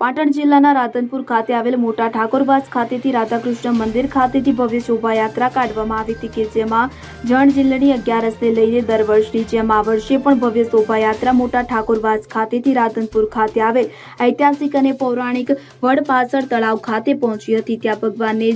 પાટણ જિલ્લાના રાધનપુર ખાતે આવેલ મોટા ઠાકોરવાસ ખાતેથી રાધાકૃષ્ણ મંદિર ખાતેથી ભવ્ય શોભાયાત્રા કાઢવામાં આવી હતી કે જેમાં જણ જિલ્લાની અગિયારસને લઈને દર વર્ષની જેમ આ વર્ષે પણ ભવ્ય શોભાયાત્રા મોટા ઠાકોરવાસ ખાતેથી રાધનપુર ખાતે આવેલ ઐતિહાસિક અને પૌરાણિક વડપાસર તળાવ ખાતે પહોંચી હતી. ત્યાં ભગવાનને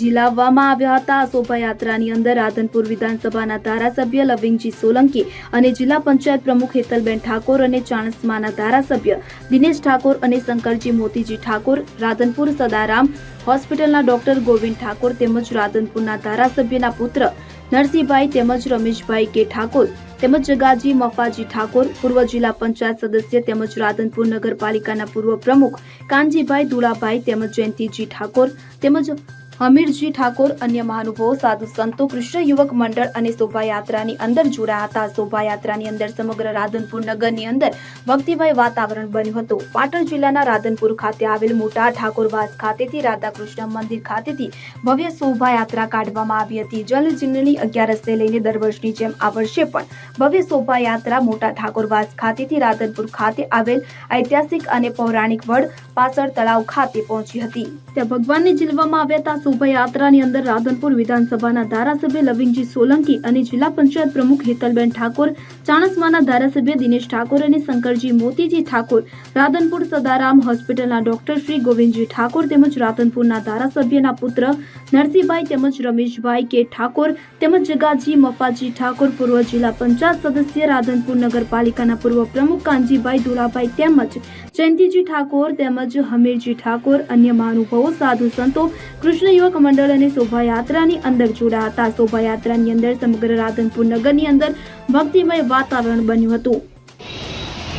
ઝીલાવવામાં આવ્યા હતા. આ શોભાયાત્રાની અંદર રાધનપુર વિધાનસભાના ધારાસભ્ય લવિંગજી સોલંકી અને જિલ્લા પંચાયત પ્રમુખ હેતલબેન ઠાકોર અને ચાણસ્માના ધારાસભ્ય દિનેશ ઠાકોર અને શંકરજી મોતીજી ઠાકોર, રાધનપુર સદારામ હોસ્પિટલના ડોક્ટર ગોવિંદ ઠાકોર તેમજ રાધનપુરના ધારાસભ્યના પુત્ર નરસિંહભાઈ તેમજ રમેશભાઈ કે ઠાકોર તેમજ જગાજી મફાજી ઠાકોર, પૂર્વ જિલ્લા પંચાયત સદસ્ય તેમજ રાધનપુર નગરપાલિકાના પૂર્વ પ્રમુખ કાનજીભાઈ દુળાભાઈ તેમજ જયંતિજી ઠાકોર તેમજ હમીરજી ઠાકોર, અન્ય મહાનુભાવો, સાધુ સંતો, કૃષ્ણ યુવક મંડળ અને શોભાયાત્રાની અંદર જોડાયા હતા. શોભાયાત્રાની અંદર સમગ્ર રાધનપુર નગરની અંદર ભક્તિભાઈ વાતાવરણ બન્યું હતું. પાટણ જિલ્લાના રાધનપુર ખાતે આવેલ મોટા ઠાકોરવાસ ખાતેથી રાધાકૃષ્ણ મંદિર ખાતેથી ભવ્ય શોભાયાત્રા કાઢવામાં આવી હતી. જલ જીર્ણની અગિયારસને લઈને દર વર્ષની જેમ આ વર્ષે પણ ભવ્ય શોભાયાત્રા મોટા ઠાકોરવાસ ખાતેથી રાધનપુર ખાતે આવેલ ઐતિહાસિક અને પૌરાણિક વડ પાછળ તળાવ ખાતે પહોંચી હતી. ત્યાં ભગવાનને જીલવામાં આવ્યા હતા. શોભાયાત્રાની અંદર રાધનપુર વિધાનસભાના ધારાસભ્ય લવિંગજી સોલંકી અને જિલ્લા પંચાયત પ્રમુખ હેતલબેન ઠાકોર, ચાણસમાના ધારાસભ્ય દિનેશ ઠાકોર અને શંકરજી મોતીજી ઠાકોર, રાધનપુર સદારામ હોસ્પિટલના ડોક્ટર શ્રી ગોવિંદજી ઠાકોર તેમજ રાધનપુરના ધારાસભ્યના પુત્ર નરસિંહભાઈ તેમજ રમેશભાઈ કે ઠાકોર તેમજ જગાજી મફાજી ઠાકોર, પૂર્વ જિલ્લા પંચાયત સદસ્ય રાધનપુર નગરપાલિકાના પૂર્વ પ્રમુખ કાનજીભાઈ દુલાભાઈ તેમજ જયંતિજી ઠાકોર તેમજ હમીરજી ઠાકોર, અન્ય મહાનુભાવો, સાધુ સંતો, કૃષ્ણ યુવક મંડળ અને શોભાયાત્રાની અંદર જોડાયા હતા. શોભાયાત્રાની અંદર સમગ્ર રાધનપુર નગરની અંદર ભક્તિમય વાતાવરણ બન્યું હતું.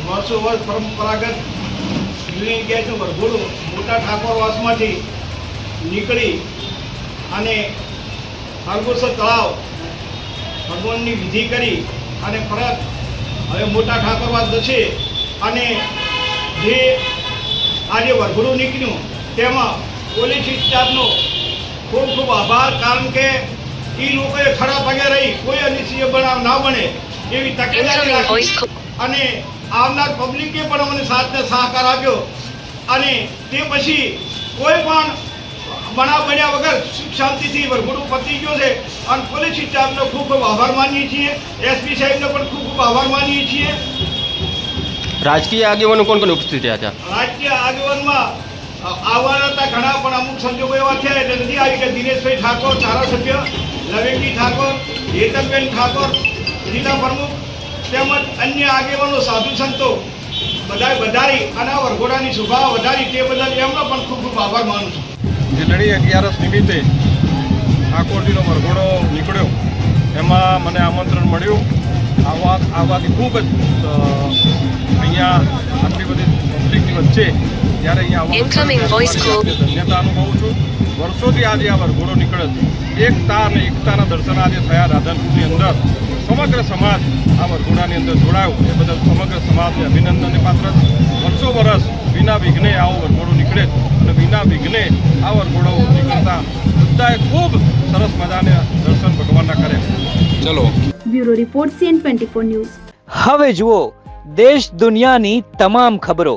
વર્ષો વર્ષ પરંપરાગત જૂની ગેસનું વરઘોડું મોટા ઠાકોરવાસમાંથી નીકળી અને હરગોસર તળાવ ભગવાનની વિધિ કરી અને પરત હવે મોટા ઠાકોરવાસ જશે અને જે આજે વરઘોડું નીકળ્યું તેમાં પોલીસ સ્ટાફનો ખૂબ ખૂબ આભાર કારણ કે એ લોકોએ ખડા પગે રહી. કોઈ અનિશ્ચિય બનાવ ના બને એવી તકેદારી રાખી. અને આવનાર પબ્લિકે પણ અમને સાથને સહકાર આપ્યો. અને તે પછી કોઈ પણ બનાવ બન્યા વગર સુખ શાંતિથી વરઘોડું પતી ગયો છે. અને પોલીસ સ્ટાફનો ખૂબ ખૂબ આભાર માનીએ છીએ. એસપી સાહેબનો પણ ખૂબ ખૂબ આભાર માનીએ છીએ. રાજકીય આગેવાનો કોણ કોણ ઉપસ્થિત રહ્યા હતા? રાજકીય આગેવાનમાં આવવાના હતા ઘણા, પણ અમુક સંજોગો એવા થયા એટલે નથી આવી કે દિનેશભાઈ ઠાકોર, ધારાસભ્ય લવેંગી ઠાકોર, હેતનબેન ઠાકોર જિલ્લા પ્રમુખ તેમજ અન્ય આગેવાનો, સાધુ સંતો બધા વધારી અને આ વરઘોડાની શોભા વધારી તે બદલ એમનો પણ ખૂબ ખૂબ આભાર માનું છું. જીલડી અગિયારસ નિમિત્તે ઠાકોરજીનો વરઘોડો નીકળ્યો, એમાં મને આમંત્રણ મળ્યું. આવવા આવવાથી ખૂબ જ અહીંયા આટલી બધી પબ્લિકની વચ્ચે જ્યારે અહીંયા આવવાનું વોઇસ કોલ ધન્યતા અનુભવું છું વર્ષોથી આજે આ વરઘોડો નીકળે છે. એકતા અને એકતાના દર્શન આજે થયા રાધનપુરની અંદર. સમગ્ર સમાજ આ વરઘોડાની અંદર જોડાયો. એ બદલ સમગ્ર સમાજને અભિનંદનને પાત્ર છે. વર્ષો વર્ષ વિના વિઘ્ને આવો વરઘોડો નીકળે અને વિના વિઘ્ને આ વરઘોડો નીકળતા બધાએ ખૂબ સરસ મજાને દર્શન ભગવાનના કરે ચલો. Bureau report CN twenty four news. હવે જુઓ દેશ દુનિયાની તમામ ખબરો.